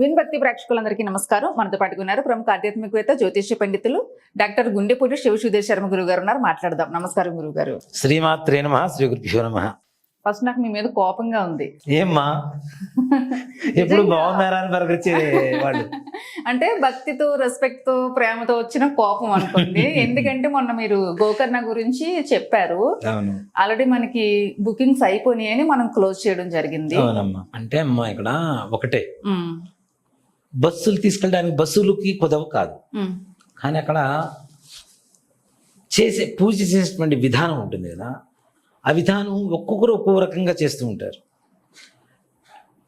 విన్భక్తి ప్రేక్షకులందరికీ నమస్కారం. మనతో పాటు ఉన్నారు ప్రముఖ ఆధ్యాత్మికవేత్త జ్యోతిష్య పండితులు డాక్టర్ గుండెపూడి శివసుధీర్ శర్మ గురువు గారు ఉన్నారు. మాట్లాడదాం. నమస్కారం గురువు గారు శ్రీమాత్రే నమ శ్రీ గురుభ్యో నమ. ఫస్ట్ నాకు మీ మీద కోపంగా ఉంది. ఏమ్మా? ఎప్పుడు బాగున్నారా అని వాళ్ళు. అంటే భక్తితో రెస్పెక్ట్తో ప్రేమతో వచ్చిన కోపం అనుకోండి. ఎందుకంటే మొన్న మీరు గోకర్ణ గురించి చెప్పారు. ఆల్రెడీ మనకి బుకింగ్స్ అయిపోయినాయి అని మనం క్లోజ్ చేయడం జరిగింది. అంటే అమ్మా ఇక్కడ ఒకటే. బస్సులు తీసుకెళ్ళడానికి బస్సులకి కుదవ కాదు. కానీ అక్కడ చేసే పూజ చేసేటువంటి విధానం ఉంటుంది కదా. ఆ విధానం ఒక్కొక్కరు ఒక్కొక్క రకంగా చేస్తూ ఉంటారు.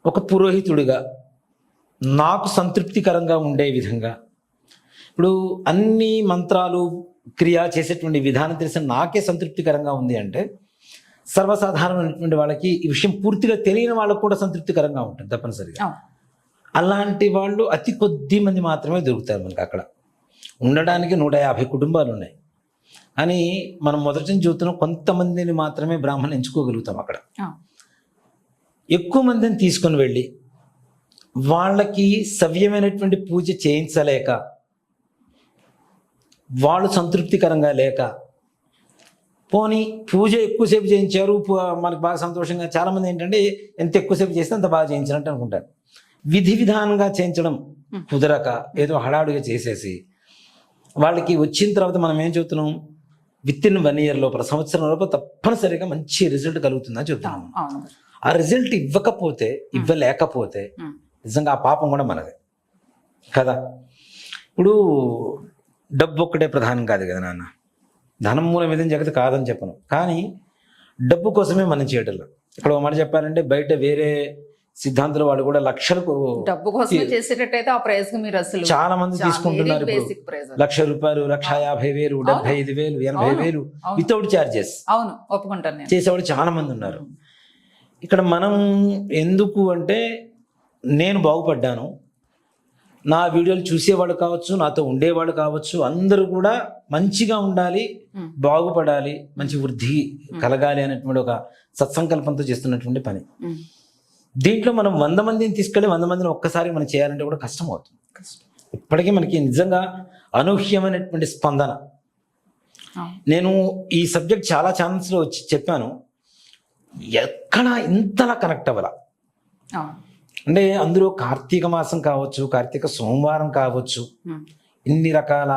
ఒక పురోహితుడిగా నాకు సంతృప్తికరంగా ఉండే విధంగా. ఇప్పుడు అన్ని మంత్రాలు క్రియ చేసేటువంటి విధానం తెలిసిన నాకే సంతృప్తికరంగా ఉంది అంటే సర్వసాధారణమైనటువంటి వాళ్ళకి ఈ విషయం పూర్తిగా తెలియని వాళ్ళకు కూడా సంతృప్తికరంగా ఉంటుంది తప్పనిసరిగా. అలాంటి వాళ్ళు అతి కొద్ది మంది మాత్రమే దొరుకుతారు మనకి అక్కడ. ఉండడానికి నూట యాభై కుటుంబాలు ఉన్నాయి. అని మనం మొదటి నుంచి చూస్తున్నాం కొంతమందిని మాత్రమే బ్రాహ్మణులు ఎంచుకోగలుగుతాం అక్కడ. ఎక్కువ మందిని తీసుకొని వెళ్ళి వాళ్ళకి సవ్యమైనటువంటి పూజ చేయించలేక వాళ్ళు సంతృప్తికరంగా లేక పోనీ పూజ ఎక్కువసేపు చేయించారు మనకు బాగా సంతోషంగా చాలామంది ఏంటంటే ఎంత ఎక్కువసేపు చేస్తే అంత బాగా చేయించినట్టు అనుకుంటారు. విధి విధానంగా చేయించడం కుదరక ఏదో హడావుడిగా చేసేసి వాళ్ళకి వచ్చిన తర్వాత మనం ఏం చెబుతున్నాం? విత్ ఇన్ వన్ ఇయర్ లోపల సంవత్సరం లోపల తప్పనిసరిగా మంచి రిజల్ట్ కలుగుతుందని చెప్తున్నాం అవును ఆ రిజల్ట్ ఇవ్వకపోతే ఇవ్వలేకపోతే నిజంగా ఆ పాపం కూడా మనదే. కదా? ఇప్పుడు డబ్బు ఒక్కటే ప్రధానం కాదు కదా నాన్న? ధనం మూలం ఏదైనా జగత్ కాదని చెప్పను. కానీ డబ్బు కోసమే మనం చేయటం ఇక్కడ ఒక మాట చెప్పాలంటే బయట వేరే సిద్ధాంతుల వాళ్ళు కూడా లక్షలకు డబ్బు కోసమే చేసేటట్టయితే ఆ ప్రైస్ మీరు అసలు చాలా మంది తీసుకుంటున్నారు లక్ష రూపాయలు లక్ష యాభై వేలు డెబ్బై ఐదు వేలు ఎనభై. వేలు. వితౌట్ ఛార్జెస్ అవును. ఒప్పుకుంటాను చేసేవాళ్ళు చాలా మంది ఉన్నారు. ఇక్కడ మనం ఎందుకు అంటే నేను బాగుపడ్డాను. నా వీడియోలు చూసేవాళ్ళు కావచ్చు నాతో ఉండేవాళ్ళు కావచ్చు అందరూ కూడా మంచిగా ఉండాలి బాగుపడాలి మంచి వృద్ధి కలగాలి అనేటువంటి ఒక సత్సంకల్పంతో చేస్తున్నటువంటి పని. దీంట్లో మనం వంద మందిని తీసుకెళ్ళి వంద మందిని ఒక్కసారి మనం చేయాలంటే కూడా కష్టం అవుతుంది. ఇప్పటికీ మనకి నిజంగా అనూహ్యమైనటువంటి స్పందన. నేను ఈ సబ్జెక్ట్ చాలా ఛానల్స్లో వచ్చి చెప్పాను. ఎక్కడ ఇంతలా కనెక్ట్ అవ్వాల. అంటే అందులో కార్తీక మాసం కావచ్చు కార్తీక సోమవారం కావచ్చు ఇన్ని రకాల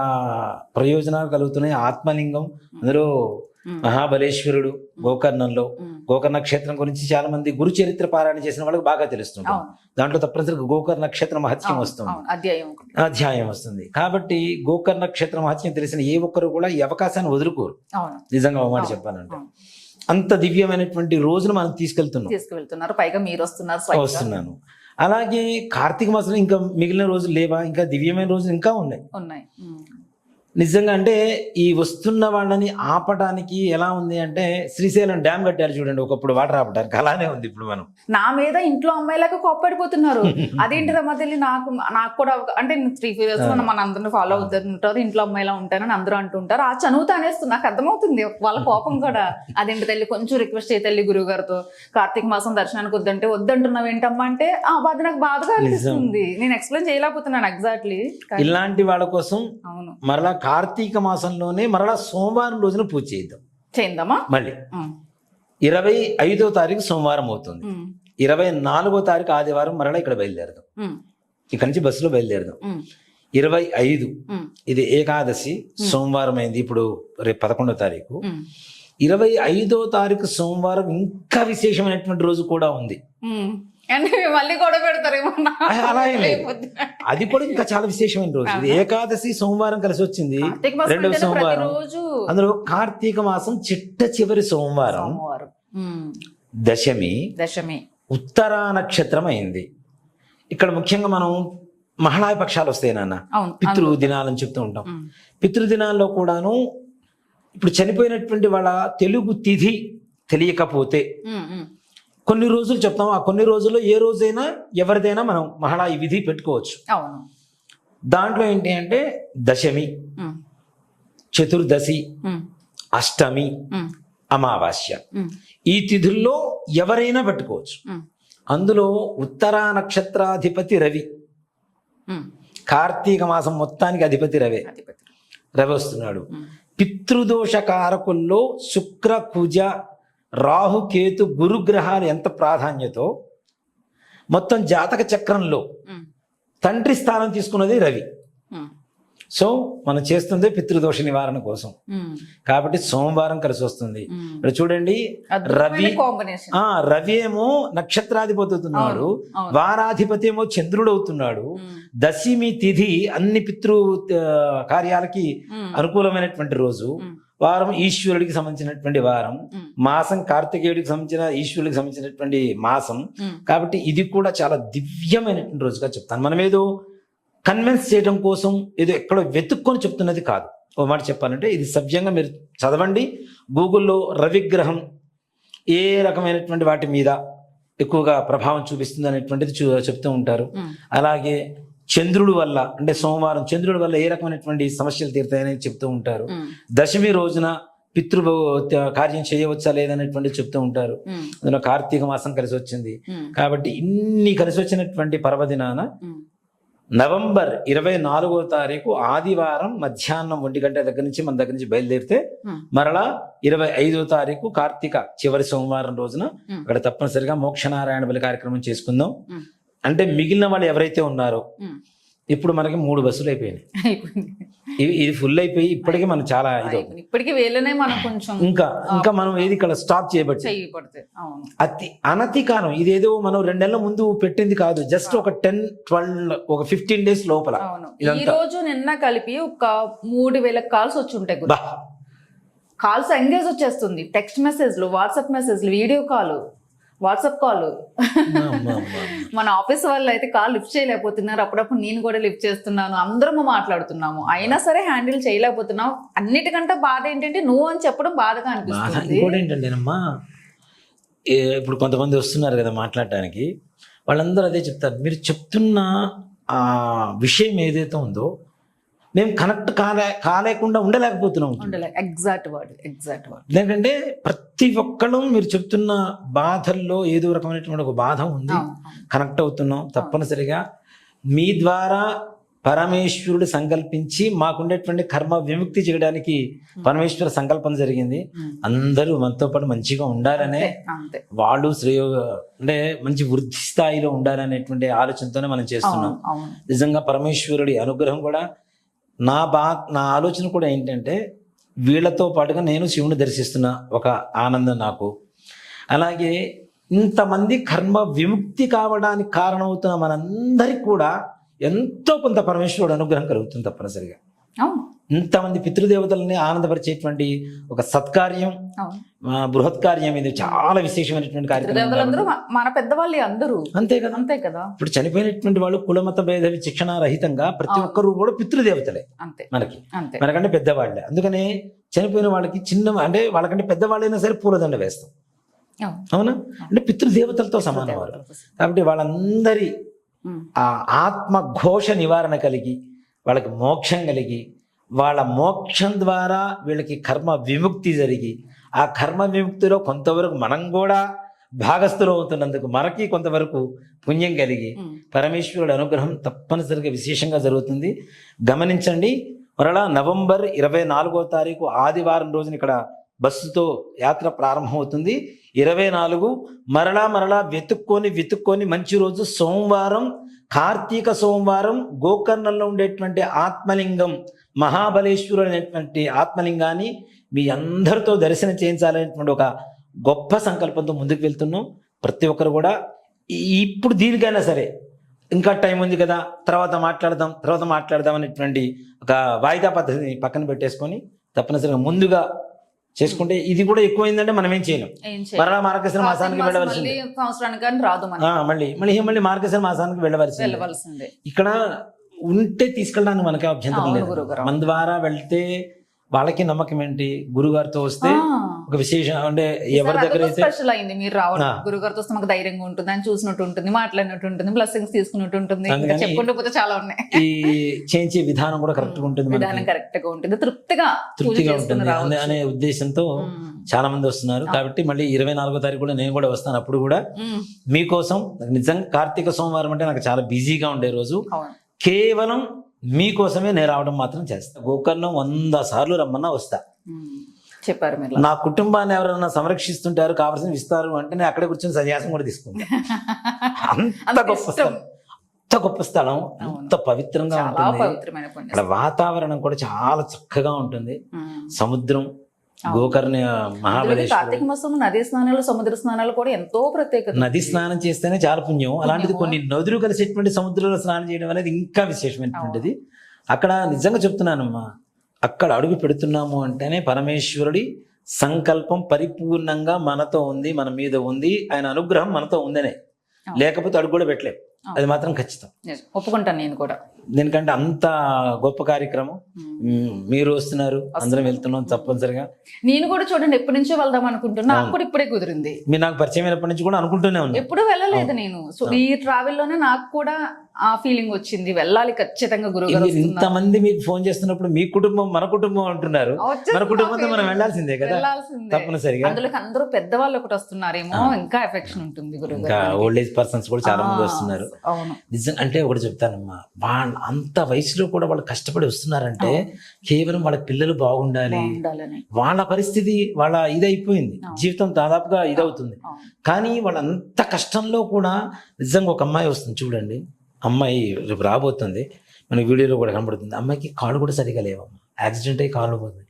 ప్రయోజనాలు కలుగుతున్నాయి. ఆత్మలింగం అందులో మహాబలేశ్వరుడు గోకర్ణంలో. గోకర్ణ క్షేత్రం గురించి చాలా మంది గురు చరిత్ర పారాయణ చేసిన వాళ్ళకి బాగా తెలుస్తుంది దాంట్లో తప్పనిసరిగా గోకర్ణ క్షేత్ర మహత్యం వస్తుంది. అధ్యాయం వస్తుంది. కాబట్టి గోకర్ణ క్షేత్ర మహత్యం తెలిసిన ఏ ఒక్కరు కూడా ఈ అవకాశాన్ని వదులుకోరు. నిజంగా మాట చెప్పాలంటే. అంత దివ్యమైనటువంటి రోజును మనం తీసుకెళ్తున్నాం. తీసుకువెళ్తున్నారు పైగా మీరు వస్తున్నారు. వస్తున్నాను. అలాగే కార్తీక మాసంలో ఇంకా మిగిలిన రోజులు లేవా? ఇంకా దివ్యమైన రోజులు ఇంకా ఉన్నాయి. ఉన్నాయి. నిజంగా అంటే ఈ వస్తున్న వాళ్ళని ఆపడానికి ఎలా ఉంది అంటే శ్రీశైలం డ్యామ్ కట్టారు చూడండి ఒకప్పుడు వాటర్ ఆపడానికి అలానే ఉంది ఇప్పుడు మనం. నా మీద ఇంట్లో అమ్మాయిలాగా కోప్పడిపోతున్నారు. అదేంటి రమాదేవి నాకు నాకు కూడా అంటే త్రీ ఫోర్ ఇయర్స్ మన అందరిని ఫాలో అవుతుంటారు ఇంట్లో అమ్మాయిలా ఉంటానని అందరూ అంటుంటారు ఆ చనువుతో అనేస్తుంది నాకు అర్థమవుతుంది. వాళ్ళ కోపం కూడా. అదేంటి తల్లి కొంచెం రిక్వెస్ట్ చేయి తల్లి గురువు గారితో కార్తీక మాసం దర్శనానికి వద్దంటే వద్దంటున్నావు ఏంటమ్మా అంటే ఆ బాధ నాకు బాధగా అనిపిస్తుంది. నేను ఎక్స్ప్లెయిన్ చేయలేకపోతున్నాను ఎగ్జాక్ట్లీ ఇలాంటి వాళ్ళ కోసం అవును. మరలా కార్తీక మాసంలోనే మరలా సోమవారం రోజున పూజ చేద్దాం. చేద్దామా? మళ్ళీ. ఇరవై ఐదో తారీఖు సోమవారం అవుతుంది. ఇరవై నాలుగో తారీఖు ఆదివారం మరలా ఇక్కడ బయలుదేరదాం. ఇక్కడ నుంచి బస్సులో బయలుదేరదాం. ఇరవై ఐదు. ఇది ఏకాదశి. సోమవారం అయింది ఇప్పుడు రేపు పదకొండో తారీఖు. ఇరవై ఐదో తారీఖు సోమవారం ఇంకా విశేషమైనటువంటి రోజు కూడా ఉంది. అంటే మళ్ళీ గొడవ పెడతారేమో నా- అలా ఏం లేదు. రేపొద్దున. అది కూడా ఇంకా చాలా విశేషమైన రోజు. ఇది ఏకాదశి సోమవారం కలిసి వచ్చింది. రెండవ సోమవారం. అందులో కార్తీక మాసం చిట్ట చివరి సోమవారం. దశమి. దశమి. ఉత్తరా నక్షత్రం అయింది. ఇక్కడ ముఖ్యంగా మనం మహిళా పక్షాలు వస్తాయి నాన్న. పితృ దినాలని చెప్తూ ఉంటాం. పితృదినాల్లో కూడాను ఇప్పుడు చనిపోయినటువంటి వాళ్ళ తెలుగు తిథి తెలియకపోతే. కొన్ని రోజులు చెప్తాం. ఆ కొన్ని రోజుల్లో ఏ రోజైనా ఎవరిదైనా మనం మహిళా ఈ విధి పెట్టుకోవచ్చు. అవును. దాంట్లో ఏంటి అంటే దశమి చతుర్దశి అష్టమి అమావాస్య. ఈ తిథుల్లో ఎవరైనా పెట్టుకోవచ్చు. అందులో ఉత్తరా నక్షత్రాధిపతి రవి. కార్తీక మాసం మొత్తానికి అధిపతి రవే. రవి. వస్తున్నాడు. పితృదోష కారకుల్లో శుక్ర కుజ రాహు కేతు గురుగ్రహాలు ఎంత ప్రాధాన్యతో మొత్తం జాతక చక్రంలో. తండ్రి స్థానం తీసుకున్నది రవి. సో మనం చేస్తుంది పితృదోష నివారణ కోసం. కాబట్టి సోమవారం కలిసి వస్తుంది. ఇక్కడ చూడండి రవి రవి ఏమో నక్షత్రాధిపతి అవుతున్నాడు. వారాధిపతి ఏమో చంద్రుడు అవుతున్నాడు. దశమి తిథి అన్ని పితృ కార్యాలకి. అనుకూలమైనటువంటి రోజు. వారం ఈశ్వరుడికి సంబంధించినటువంటి వారం. మాసం కార్తికేయుడికి సంబంధించిన ఈశ్వరుడికి సంబంధించినటువంటి మాసం. కాబట్టి ఇది కూడా చాలా దివ్యమైనటువంటి రోజుగా చెప్తాను మనం ఏదో కన్విన్స్ చేయడం కోసం ఏదో ఎక్కడో వెతుక్కొని చెప్తున్నది కాదు ఓ మాట చెప్పాలంటే ఇది సవ్యంగా మీరు చదవండి గూగుల్లో రవిగ్రహం ఏ రకమైనటువంటి వాటి మీద ఎక్కువగా ప్రభావం చూపిస్తుంది అనేటువంటిది చూ చెప్తూ ఉంటారు. అలాగే చంద్రుడి వల్ల అంటే సోమవారం చంద్రుడి వల్ల ఏ రకమైనటువంటి సమస్యలు తీరుతాయని చెప్తూ ఉంటారు. దశమి రోజున పితృ కార్యం చేయవచ్చా లేదనేటువంటి చెప్తూ ఉంటారు. అందులో కార్తీక మాసం కలిసి వచ్చింది. కాబట్టి ఇన్ని కలిసి వచ్చినటువంటి పర్వదినాన. నవంబర్ ఇరవై నాలుగో తారీఖు ఆదివారం మధ్యాహ్నం ఒంటి గంట దగ్గర నుంచి మన దగ్గర నుంచి బయలుదేరితే. మరలా ఇరవై ఐదో తారీఖు కార్తీక చివరి సోమవారం రోజున. అక్కడ తప్పనిసరిగా మోక్షనారాయణ బలి కార్యక్రమం చేసుకుందాం. అంటే మిగిలిన వాళ్ళు ఎవరైతే ఉన్నారో. ఇప్పుడు మనకి మూడు బస్సులు అయిపోయినాయి. ఇవి ఇది ఫుల్ అయిపోయి ఇప్పటికే మనం చాలా ఇది. ఇప్పటికి వేళ్ళనే మనం కొంచెం ఇంకా ఇంకా మనం ఏది ఇక్కడ స్టాప్ చేయబట్టి అతి అనతి కాలం ఇదేదో మనం రెండు నెలల ముందు పెట్టింది కాదు. జస్ట్ ఒక టెన్ ట్వెల్వ్ ఒక ఫిఫ్టీన్ డేస్ లోపల. ఈ రోజు నిన్న కలిపి ఒక మూడు వేల కాల్స్ వచ్చి ఉంటాయి కాల్స్ ఎంగేజ్ వచ్చేస్తుంది. టెక్స్ట్ మెసేజ్లు వాట్సాప్ మెసేజ్లు వీడియో కాల్. WhatsApp call. మన ఆఫీస్ వాళ్ళు అయితే కాల్ లిఫ్ట్ చేయలేకపోతున్నారు. అప్పుడప్పుడు నేను కూడా లిఫ్ట్ చేస్తున్నాను. అందరము మాట్లాడుతున్నాము. అయినా సరే హ్యాండిల్ చేయలేకపోతున్నాం. అన్నిటికంటే బాధ ఏంటంటే నువ్వు అని చెప్పడం బాధగా బాధ అనిపిస్తుంది. ఏంటంటేనమ్మా ఇప్పుడు కొంతమంది వస్తున్నారు కదా మాట్లాడటానికి. వాళ్ళందరూ అదే చెప్తారు. మీరు చెప్తున్న ఆ విషయం ఏదైతే ఉందో మేము కనెక్ట్ కాలే కాలేకుండా ఉండలేకపోతున్నాం ఉండలే. ఎగ్జాక్ట్ వర్డ్ ఎగ్జాక్ట్ వర్డ్ ఎందుకంటే ప్రతి ఒక్కళ్ళు మీరు చెప్తున్న బాధల్లో ఏదో రకమైనటువంటి ఒక బాధ ఉంది. కనెక్ట్ అవుతున్నాం తప్పనిసరిగా. మీ ద్వారా పరమేశ్వరుడు సంకల్పించి మాకుండేటువంటి కర్మ విముక్తి చేయడానికి పరమేశ్వర సంకల్పం జరిగింది. అందరూ మనతో పాటు మంచిగా ఉండాలనే వాళ్ళు శ్రేయో అంటే మంచి వృద్ధి స్థాయిలో ఉండాలనేటువంటి ఆలోచనతోనే మనం చేస్తున్నాం. నిజంగా పరమేశ్వరుడి అనుగ్రహం కూడా నా బా నా ఆలోచన కూడా ఏంటంటే వీళ్ళతో పాటుగా నేను శివుని దర్శిస్తున్న ఒక ఆనందం నాకు. అలాగే ఇంతమంది కర్మ విముక్తి కావడానికి కారణమవుతున్న మనందరికీ కూడా ఎంతో కొంత పరమేశ్వరుడు అనుగ్రహం కలుగుతుంది తప్పనిసరిగా. అవును. ఇంతమంది పితృదేవతలని ఆనందపరిచేటువంటి ఒక సత్కార్యం బృహత్ కార్యం ఇది చాలా విశేషమైనటువంటి కార్యక్రమం మన పెద్దవాళ్ళే అందరూ. అంతే కదా. అంతే కదా. ఇప్పుడు చనిపోయినటువంటి వాళ్ళు కులమత భేద విచక్షణ రహితంగా ప్రతి ఒక్కరు కూడా పితృదేవతలే. అంతే. మనకి. అంతే. మనకంటే పెద్దవాళ్ళే. అందుకనే చనిపోయిన వాళ్ళకి చిన్న అంటే వాళ్ళకంటే పెద్దవాళ్ళైనా సరే పూలదండ వేస్తాం. అవును. అంటే పితృదేవతలతో సమానం వారు కాబట్టి వాళ్ళందరి. ఆ ఆత్మ ఘోష నివారణ కలిగి వాళ్ళకి మోక్షం కలిగి వాళ్ళ మోక్షం ద్వారా వీళ్ళకి కర్మ విముక్తి జరిగి ఆ కర్మ విముక్తిలో కొంతవరకు మనం కూడా భాగస్థులు అవుతున్నందుకు మనకి కొంతవరకు పుణ్యం కలిగి. పరమేశ్వరుడు అనుగ్రహం తప్పనిసరిగా విశేషంగా జరుగుతుంది గమనించండి మరలా నవంబర్ ఇరవై నాలుగో తారీఖు ఆదివారం రోజున ఇక్కడ బస్సుతో యాత్ర ప్రారంభమవుతుంది ఇరవై నాలుగు మరలా మరలా వెతుక్కొని వెతుక్కొని మంచి రోజు సోమవారం కార్తీక సోమవారం గోకర్ణంలో ఉండేటువంటి ఆత్మలింగం మహాబలేశ్వరుడు అనేటువంటి ఆత్మలింగాన్ని మీ అందరితో దర్శనం చేయించాలనేటువంటి ఒక గొప్ప సంకల్పంతో ముందుకు వెళ్తున్నాం. ప్రతి ఒక్కరు కూడా ఇప్పుడు దీనికైనా సరే ఇంకా టైం ఉంది కదా తర్వాత మాట్లాడదాం తర్వాత మాట్లాడదాం అనేటువంటి ఒక వాయిదా పద్ధతిని పక్కన పెట్టేసుకొని తప్పనిసరిగా ముందుగా చేసుకుంటే ఇది కూడా ఎక్కువైందంటే మనం ఏం చేయలేం? మరలా మార్గశిర మాసానికి వెళ్ళవలసింది. మళ్ళీ మళ్ళీ మళ్ళీ మార్గశిర మాసానికి వెళ్ళవలసిందే. ఇక్కడ ఉంటే తీసుకెళ్ళడానికి మనకే అభ్యంతరం లేదు. మన ద్వారా వెళ్తే వాళ్ళకి నమ్మకం ఏంటి? గురుగారితో వస్తే ఒక విశేషం అంటే ఎవరి దగ్గర అయితే స్పెషల్ అయింది. మీరు రావడం. గురుగారితో వస్తే మాకు ధైర్యంగా ఉంటుంది ఆయన చూసినట్టు ఉంటుంది మాట్లాడినట్టు ఉంటుంది బ్లెస్సింగ్స్ తీసుకున్నట్టు ఉంటుంది చెప్పుకుంటూ పోతే చాలా ఉన్నాయి. ఈ చేయించే విధానం కూడా కరెక్ట్గా ఉంటుంది విధానం కరెక్ట్గా ఉంటుంది. తృప్తిగా తృప్తిగా ఉంటుంది. అనే- అనే ఉద్దేశంతో. చాలా మంది వస్తున్నారు. కాబట్టి మళ్ళీ ఇరవై నాలుగో తారీఖు కూడా నేను కూడా వస్తాను. అప్పుడు కూడా. మీకోసం నిజంగా కార్తీక సోమవారం అంటే నాకు చాలా బిజీగా ఉండే రోజు. కేవలం మీకోసమే నేను రావడం మాత్రం చేస్తా. గోకర్ణం వంద సార్లు రమ్మన్నా వస్తా. చెప్పారు మీరు. నా కుటుంబాన్ని ఎవరైనా సంరక్షిస్తుంటారు కావాల్సిన ఇస్తారు అంటే నేను అక్కడే కూర్చొని సన్యాసం కూడా తీసుకుంటా. అంత గొప్ప. స్థలం. అంత గొప్ప స్థలం. అంత పవిత్రంగా ఉంటుంది. అక్కడ వాతావరణం కూడా చాలా చక్కగా ఉంటుంది. సముద్రం గోకర్ణ మహాబలేశ్వరం కార్తీక మాసం నదీ స్నానాలు సముద్ర స్నానాలు కూడా ఎంతో ప్రత్యేకత. నది స్నానం చేస్తేనే చాలా పుణ్యం. అలాంటిది కొన్ని నదులు కలిసేటువంటి సముద్రంలో స్నానం చేయడం అనేది ఇంకా విశేషమైనటువంటిది. అక్కడ నిజంగా చెప్తున్నానమ్మా అక్కడ అడుగు పెడుతున్నాము అంటేనే పరమేశ్వరుడి సంకల్పం పరిపూర్ణంగా మనతో ఉంది మన మీద ఉంది ఆయన అనుగ్రహం మనతో ఉందనే. లేకపోతే అడుగు కూడా పెట్టలేం. అది మాత్రం ఖచ్చితం. ఒప్పుకుంటాను నేను కూడా. దీనికంటే అంత గొప్ప కార్యక్రమం. మీరు వస్తున్నారు. అందరం వెళ్తున్నాం తప్పనిసరిగా. నేను కూడా చూడండి ఎప్పటి నుంచో వెళ్దాం అనుకుంటున్నా. నాకు కూడా ఇప్పుడే కుదిరింది. మీరు నాకు పరిచయం అయినప్పటి నుంచి కూడా అనుకుంటూనే ఉన్నాను ఎప్పుడు వెళ్ళలేదు నేను. సో ఈ ట్రావెల్లోనే నాకు కూడా ఆ ఫీలింగ్ వచ్చింది. వెళ్ళాలి ఖచ్చితంగా మీరు ఇంతమంది మీకు ఫోన్ చేస్తున్నప్పుడు మీ కుటుంబం మన కుటుంబం అంటున్నారు. మన కుటుంబంతో మనం వెళ్ళాల్సిందే కదా. తప్పనిసరిగా. అందులోకి అందరూ పెద్దవాళ్ళు ఒకటి వస్తున్నారేమో ఇంకా ఎఫెక్షన్ ఉంటుంది ఇంకా గురుగారు ఓల్డ్ ఏజ్ పర్సన్స్ కూడా చాలా మంది వస్తున్నారు. అవును. నిజం అంటే ఒకటి చెప్తానమ్మా. వాళ్ళ అంత వయసులో కూడా వాళ్ళు కష్టపడి వస్తున్నారంటే కేవలం వాళ్ళ పిల్లలు బాగుండాలి. వాళ్ళ పరిస్థితి వాళ్ళ ఇదైపోయింది. జీవితం దాదాపుగా ఇదవుతుంది. కానీ వాళ్ళంత కష్టంలో కూడా నిజంగా ఒక అమ్మాయి వస్తుంది చూడండి. అమ్మాయి రేపు రాబోతుంది. మన వీడియోలో కూడా కనబడుతుంది. అమ్మాయికి కాళ్ళు కూడా సరిగా లేవమ్మా. యాక్సిడెంట్ అయ్యి కాళ్ళు పోతుంది.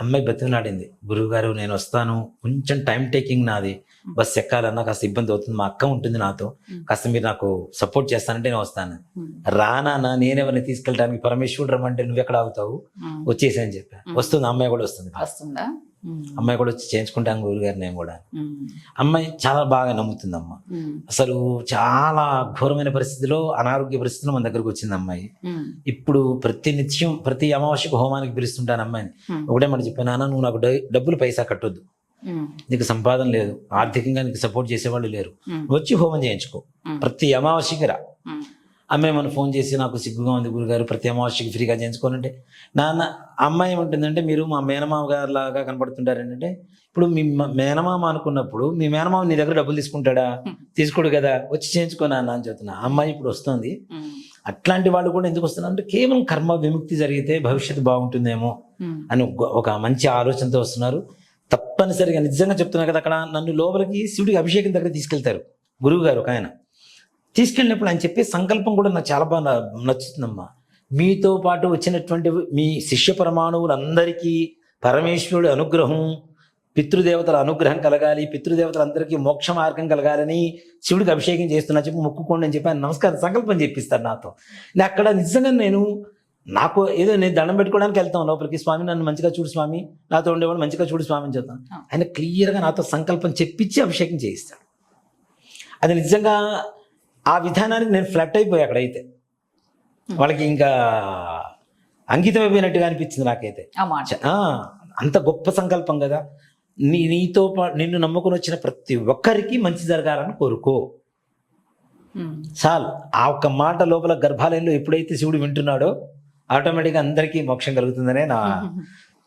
అమ్మాయి బతిమలాడింది. గురువు గారు నేను వస్తాను. కొంచెం టైం టేకింగ్ నాది. బస్ ఎక్కాలన్నా కాస్త ఇబ్బంది అవుతుంది. మా అక్క ఉంటుంది నాతో. కాస్త మీరు నాకు సపోర్ట్ చేస్తానంటే నేను వస్తాను. రానా నేనెవరిని తీసుకెళ్ళడానికి పరమేశ్వరుడు రమ్మంటే నువ్వు ఎక్కడ అవుతావు. వచ్చేసి అని చెప్పా. వస్తుంది. అమ్మాయి కూడా వస్తుంది. వస్తుందా. అమ్మాయి కూడా వచ్చి చేయించుకుంటాను గురువు గారు నేను కూడా. అమ్మాయి చాలా బాగా నమ్ముతుంది అమ్మ. అసలు చాలా ఘోరమైన పరిస్థితిలో అనారోగ్య పరిస్థితిలో మన దగ్గరకు వచ్చింది అమ్మాయి. ఇప్పుడు ప్రతి నిత్యం ప్రతి అమావాస్యకు హోమానికి పిలుస్తుంటాను అమ్మాయిని. ఒకటే మాట చెప్పాను నాన్న నువ్వు నాకు డబ్బులు పైసా కట్టొద్దు. నీకు సంపాదన లేదు ఆర్థికంగా నీకు సపోర్ట్ చేసేవాళ్ళు లేరు. వచ్చి హోమం చేయించుకో. ప్రతి అమావాస్యకి రా. అమ్మాయి మన ఫోన్ చేసి నాకు సిగ్గుగా ఉంది గురుగారు ప్రతి అమావాస్యకి ఫ్రీగా చేయించుకోనంటే. నాన్న అమ్మాయి ఏముంటుందంటే మీరు మా మేనమామ గారు లాగా కనపడుతుంటారు ఏంటంటే ఇప్పుడు మీ మేనమామ అనుకున్నప్పుడు మీ మేనమామ నీ దగ్గర డబ్బులు తీసుకుంటాడా? తీసుకోడు కదా వచ్చి చేయించుకో నాన్న అని చెప్తున్నా. అమ్మాయి ఇప్పుడు వస్తుంది. అట్లాంటి వాళ్ళు కూడా ఎందుకు వస్తున్నారు అంటే కేవలం కర్మ విముక్తి జరిగితే భవిష్యత్తు బాగుంటుందేమో. అని ఒక- ఒక మంచి ఆలోచనతో వస్తున్నారు. తప్పనిసరిగా నిజంగా చెప్తున్నా కదా అక్కడ నన్ను లోపలికి శివుడికి అభిషేకం దగ్గర తీసుకెళ్తారు. గురువు గారు ఒక ఆయన. తీసుకెళ్ళినప్పుడు ఆయన చెప్పే సంకల్పం కూడా నాకు చాలా బాగా నచ్చుతుందమ్మా. మీతో పాటు వచ్చినటువంటి మీ శిష్య పరమాణువులందరికీ పరమేశ్వరుడి అనుగ్రహం పితృదేవతల అనుగ్రహం కలగాలి పితృదేవతలందరికీ మోక్ష మార్గం కలగాలని శివుడికి అభిషేకం చేస్తున్నా చెప్పి మొక్కుకోండి అని చెప్పి ఆయన నమస్కారం సంకల్పం చెప్పిస్తారు నాతో. నేను అక్కడ నిజంగా నేను నాకు ఏదో నేను దండం పెట్టుకోవడానికి వెళ్తాం లోపలికి. స్వామి నన్ను మంచిగా చూడు స్వామి నాతో ఉండేవాడు మంచిగా చూడు స్వామి అని చెప్తాను. ఆయన క్లియర్గా నాతో సంకల్పం చెప్పించి అభిషేకం చేయిస్తాడు. అది నిజంగా ఆ విధానానికి నేను ఫ్లట్ అయిపోయా అక్కడైతే. వాళ్ళకి ఇంకా అంకితం అయిపోయినట్టుగా అనిపించింది నాకైతే. అంత గొప్ప సంకల్పం కదా. నీ నీతో పాటు నిన్ను నమ్ముకుని వచ్చిన ప్రతి ఒక్కరికి మంచి జరగాలని కోరుకో. చాలు. ఆ ఒక్క మాట లోపల గర్భాలయంలో ఎప్పుడైతే శివుడు వింటున్నాడో ఆటోమేటిక్గా అందరికీ మోక్షం కలుగుతుందనే నా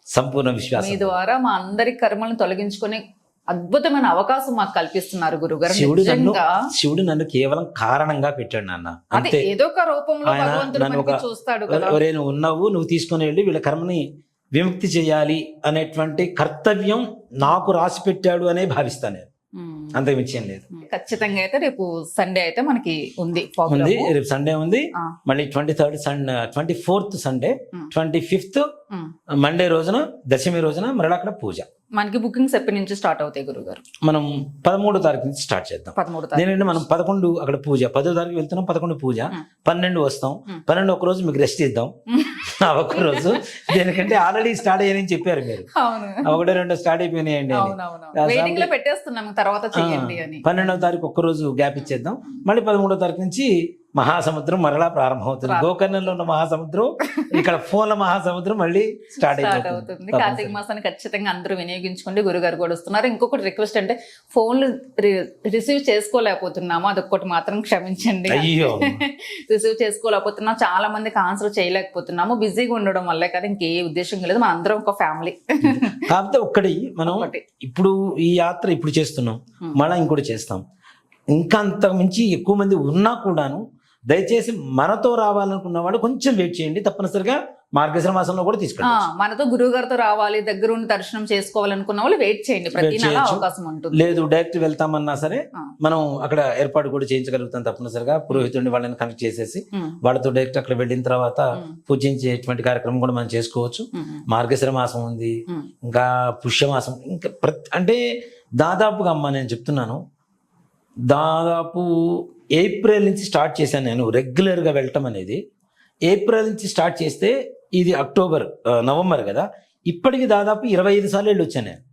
సంపూర్ణ మీ విశ్వాసం. ద్వారా మా అందరి కర్మలను తొలగించుకునే అద్భుతమైన అవకాశం మాకు కల్పిస్తున్నారు గురుగారు శివుడు నన్ను శివుడు నన్ను కేవలం కారణంగా పెట్టాడు నాన్న అంతే ఏదో ఒక రూపంలో నన్ను ఒక- చూస్తాడు ఒరే నువ్వు ఉన్నావు నువ్వు తీసుకొని వెళ్ళి వీళ్ళ కర్మని విముక్తి చేయాలి అనేటువంటి కర్తవ్యం నాకు రాసి పెట్టాడు అనే భావిస్తాను నేను. అంతకు మించి లేదు ఖచ్చితంగా అయితే రేపు సండే అయితే మనకి ఉంది. ఉంది రేపు సండే ఉంది. మళ్ళీ twenty third Sunday twenty fourth Sunday. Twenty fifth. Monday రోజున దశమి రోజున మరలా అక్కడ పూజ మనకి బుకింగ్స్ ఎప్పటి నుంచి స్టార్ట్ అవుతాయి గురుగారు? మనం పదమూడో తారీఖు నుంచి స్టార్ట్ చేద్దాం. పదమూడు నేనంటే మనం పదకొండు అక్కడ పూజ. పదో తారీఖు వెళ్తున్నాం పదకొండు పూజ. పన్నెండు వస్తాం. పన్నెండు ఒక రోజు మీకు రెస్ట్ ఇద్దాం. ఆ ఒక్క రోజు. దేనికంటే ఆల్రెడీ స్టార్ట్ అయ్యాయని చెప్పారు మీరు. ఒకటో రెండో స్టార్ట్ అయిపోయినాయండి వెయిటింగ్లో పెట్టేస్తున్నాం తర్వాత చెయ్యండి అని. పన్నెండవ తారీఖు ఒక్క రోజు గ్యాప్ ఇచ్చేద్దాం. మళ్ళీ పదమూడో తారీఖు నుంచి మహాసముద్రం మరలా ప్రారంభమవుతుంది. గోకర్ణంలో ఉన్న మహాసముద్రం ఇక్కడ ఫోన్ల మహాసముద్రం మళ్ళీ స్టార్ట్ అవుతుంది. కార్తీక మాసాన్ని ఖచ్చితంగా అందరూ వినియోగించుకోండి. గురుగారు కూడా వస్తున్నారు. ఇంకొకటి రిక్వెస్ట్ అంటే ఫోన్లు రిసీవ్ చేసుకోలేకపోతున్నాము. అదొక్కటి మాత్రం క్షమించండి. అయ్యో. రిసీవ్ చేసుకోలేకపోతున్నాం చాలా మందికి ఆన్సర్ చేయలేకపోతున్నాము. బిజీగా ఉండడం వల్లే కదా ఇంకే ఉద్దేశం లేదు. మన అందరం ఒక ఫ్యామిలీ. కాకపోతే ఒక్కటి మనం. ఇప్పుడు ఈ యాత్ర ఇప్పుడు చేస్తున్నాం. మళ్ళీ ఇంకోటి చేస్తాం. ఇంకా అంతకు మించి ఎక్కువ మంది ఉన్నా కూడాను దయచేసి మనతో రావాలనుకున్న వాళ్ళు కొంచెం వెయిట్ చేయండి. తప్పనిసరిగా మార్గశిర మాసంలో కూడా తీసుకెళ్ళచ్చు. మనతో గురువు గారితో రావాలి దగ్గరుండి దర్శనం చేసుకోవాలనుకున్న వాళ్ళు వెయిట్ చేయండి. ప్రతి నెల. అవకాశం ఉంటుంది. లేదు డైరెక్ట్ వెళ్తామన్నా సరే. మనం అక్కడ ఏర్పాటు కూడా చేయించగలుగుతాం తప్పనిసరిగా. పురోహితుడిని వాళ్ళని కనెక్ట్ చేసేసి ఉమ్, వాళ్ళతో డైరెక్ట్ అక్కడ వెళ్ళిన తర్వాత ఉమ్, పూజించేటువంటి కార్యక్రమం కూడా మనం చేసుకోవచ్చు. మార్గశిర మాసం ఉంది. ఇంకా పుష్యమాసం ఇంకా అంటే దాదాపుగా అమ్మ నేను చెప్తున్నాను. దాదాపు ఏప్రిల్ నుంచి స్టార్ట్ చేశాను నేను రెగ్యులర్గా వెళ్ళటం అనేది. ఏప్రిల్ నుంచి స్టార్ట్ చేస్తే ఇది అక్టోబర్ నవంబర్ కదా. ఇప్పటికి దాదాపు ఇరవై ఐదు సార్లు వెళ్ళి వచ్చాను నేను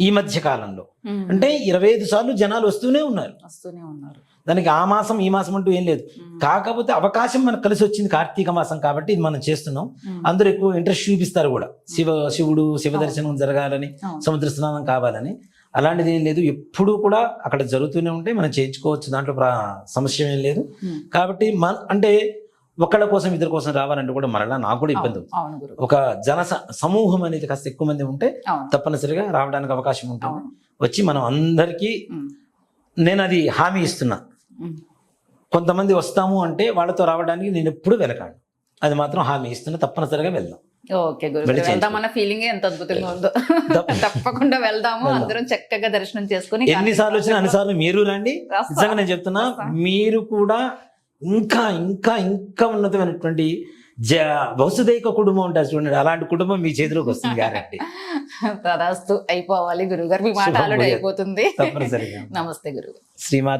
ఈ మధ్య కాలంలో. అంటే ఇరవై ఐదు సార్లు జనాలు వస్తూనే ఉన్నారు. వస్తూనే ఉన్నారు. దానికి ఆ మాసం ఈ మాసం అంటూ ఏం లేదు. కాకపోతే అవకాశం మనకు కలిసి వచ్చింది కార్తీక మాసం కాబట్టి ఇది మనం చేస్తున్నాం. అందరూ ఎక్కువ ఇంట్రెస్ట్ చూపిస్తారు కూడా. శివ శివుడు శివ దర్శనం జరగాలని. సముద్ర స్నానం కావాలని. అలాంటిది ఏం లేదు. ఎప్పుడూ కూడా అక్కడ జరుగుతూనే ఉంటే మనం చేయించుకోవచ్చు. దాంట్లో ప్రా- సమస్య ఏం లేదు. కాబట్టి మన అంటే ఒకళ్ళ కోసం ఇద్దరి కోసం రావాలంటే కూడా మరలా నాకు కూడా ఇబ్బంది అవుతుంది. ఒక జన సమూహం అనేది కాస్త ఎక్కువ మంది ఉంటే తప్పనిసరిగా రావడానికి అవకాశం ఉంటుంది. వచ్చి మనం అందరికీ నేను అది హామీ ఇస్తున్నా. కొంతమంది వస్తాము అంటే వాళ్ళతో రావడానికి నేను ఎప్పుడు వెనకాను అది మాత్రం హామీ ఇస్తున్నా. తప్పనిసరిగా వెళ్దాం. ఓకే గురు. వెళ్దామన్న ఫీలింగ్ ఎంత అద్భుతంగా ఉందో. తప్ప- తప్పకుండా వెళ్దాము. వెళ్దాం. అందరం చక్కగా దర్శనం చేసుకుని ఎన్నిసార్లు వచ్చినా అన్నిసార్లు మీరు రండి. నిజంగా నేను చెప్తున్నా. మీరు కూడా ఇంకా ఇంకా ఇంకా ఉన్నతమైనటువంటి వసుదైక కుటుంబం ఉంటుంది చూడండి. అలాంటి కుటుంబం మీ చేతిలోకి వస్తుంది గ్యారంటీ తదాస్తు అయిపోవాలి గురుగారు. మీ మాట ఆల్రెడీ. అయిపోతుంది. నమస్తే గురుగారు శ్రీమాత